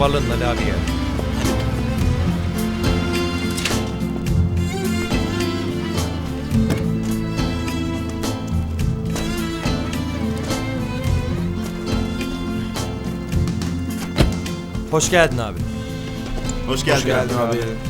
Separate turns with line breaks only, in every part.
Toparlanın Ali abi geldi. Hoş geldin abi.
Hoş geldin,
abi.
Bugün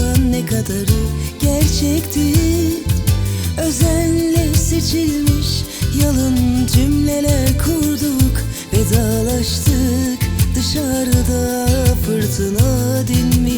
ne kadarı gerçekti. Özenle seçilmiş yalın cümleler kurduk Vedalaştık dışarıda fırtına dinmişti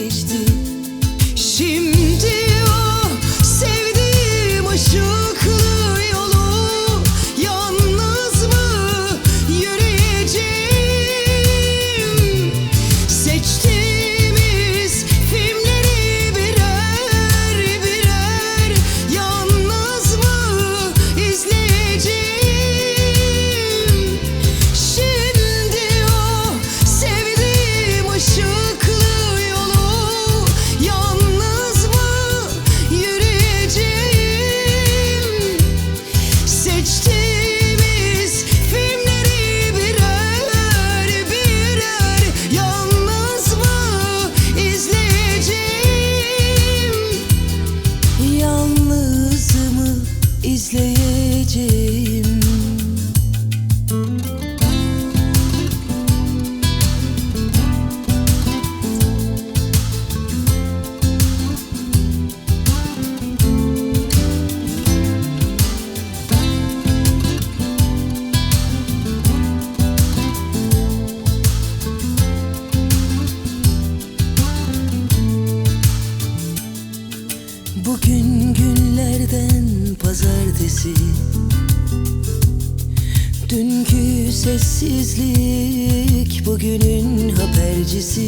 sessizlik bugünün habercisi.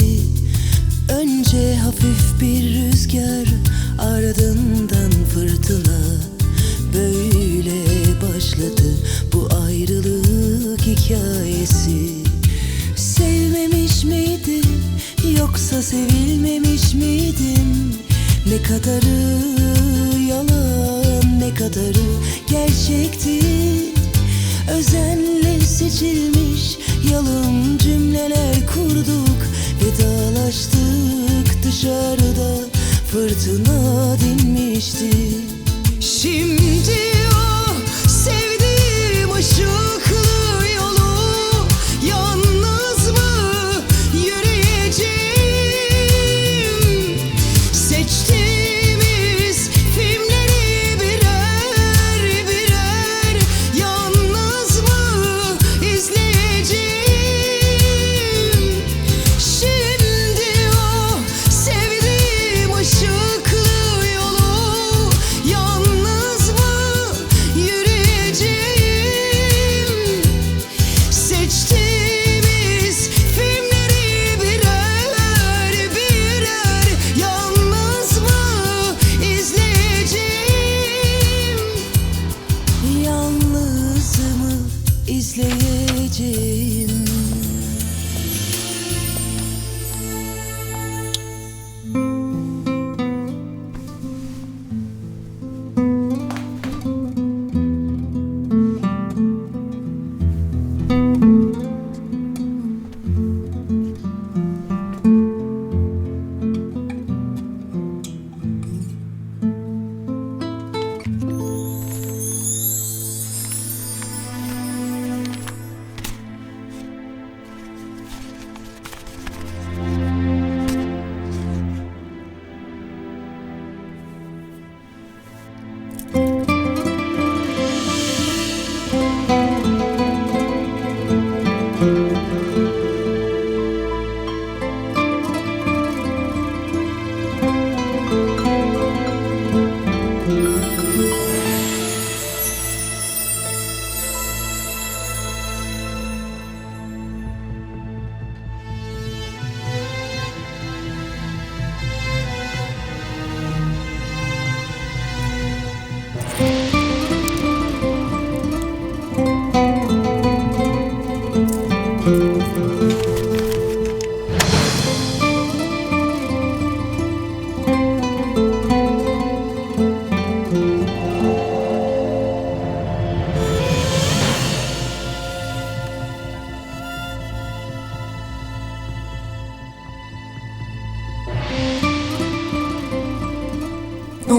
Önce hafif bir rüzgar ardından fırtına. Böyle başladı bu ayrılık hikayesi. Sevmemiş miydim yoksa sevilmemiş miydim? Ne kadarı yalan ne kadarı gerçekti? Özenle seçilmiş yalın cümleler kurduk. Vedalaştık dışarıda fırtına dinmişti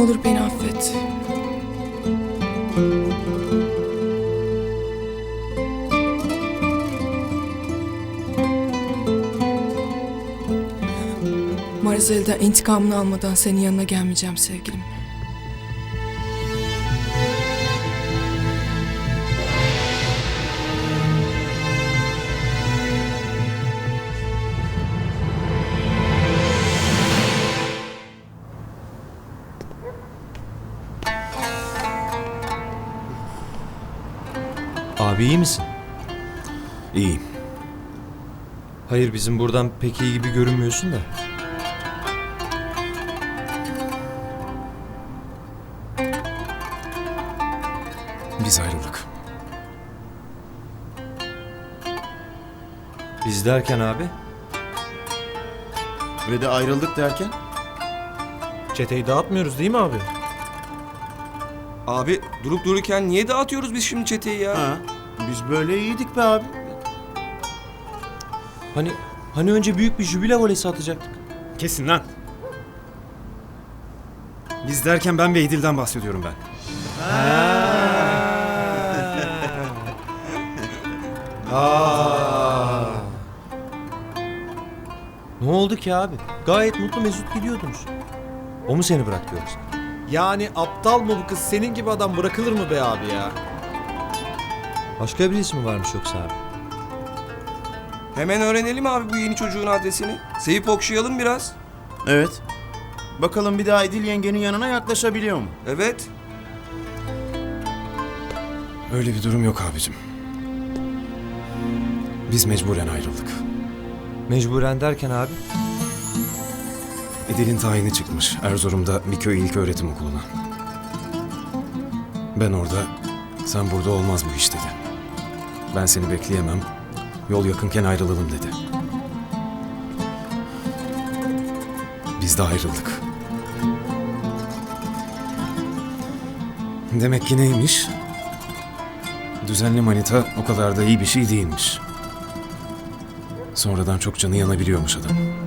olur beni affet. Marizel'den intikamını almadan senin yanına gelmeyeceğim sevgilim.
Abi iyi misin?
İyiyim.
Hayır bizim buradan pek iyi gibi görünmüyorsun da.
Biz ayrıldık.
Biz derken abi.
Ve de ayrıldık derken?
Çeteyi dağıtmıyoruz değil mi abi?
Abi durup dururken niye dağıtıyoruz biz şimdi çeteyi ya?
Ha. Biz böyle iyiydik be abi.
Hani hani önce büyük bir jübile volesi atacaktık.
Kesin lan. Biz derken ben ve İdil'den bahsediyorum ben.
Ne oldu ki abi? Gayet mutlu mesut gidiyordunuz. O mu seni bıraktı yoksa?
Yani aptal mı bu kız? Senin gibi adam bırakılır mı be abi ya?
Başka birisi mi varmış yoksa abi?
Hemen öğrenelim abi bu yeni çocuğun adresini. Sevip okşayalım biraz.
Evet. Bakalım bir daha İdil yengenin yanına yaklaşabiliyor mu?
Evet.
Öyle bir durum yok abicim. Biz mecburen ayrıldık.
Mecburen derken abi.
İdil'in tayini çıkmış Erzurum'da bir köy ilk öğretim okuluna. Ben orada, sen burada olmaz bu iş dedi. Ben seni bekleyemem, yol yakınken ayrılalım dedi. Biz de ayrıldık. Demek ki neymiş? Düzenli manita o kadar da iyi bir şey değilmiş. Sonradan çok canı yanabiliyormuş adam.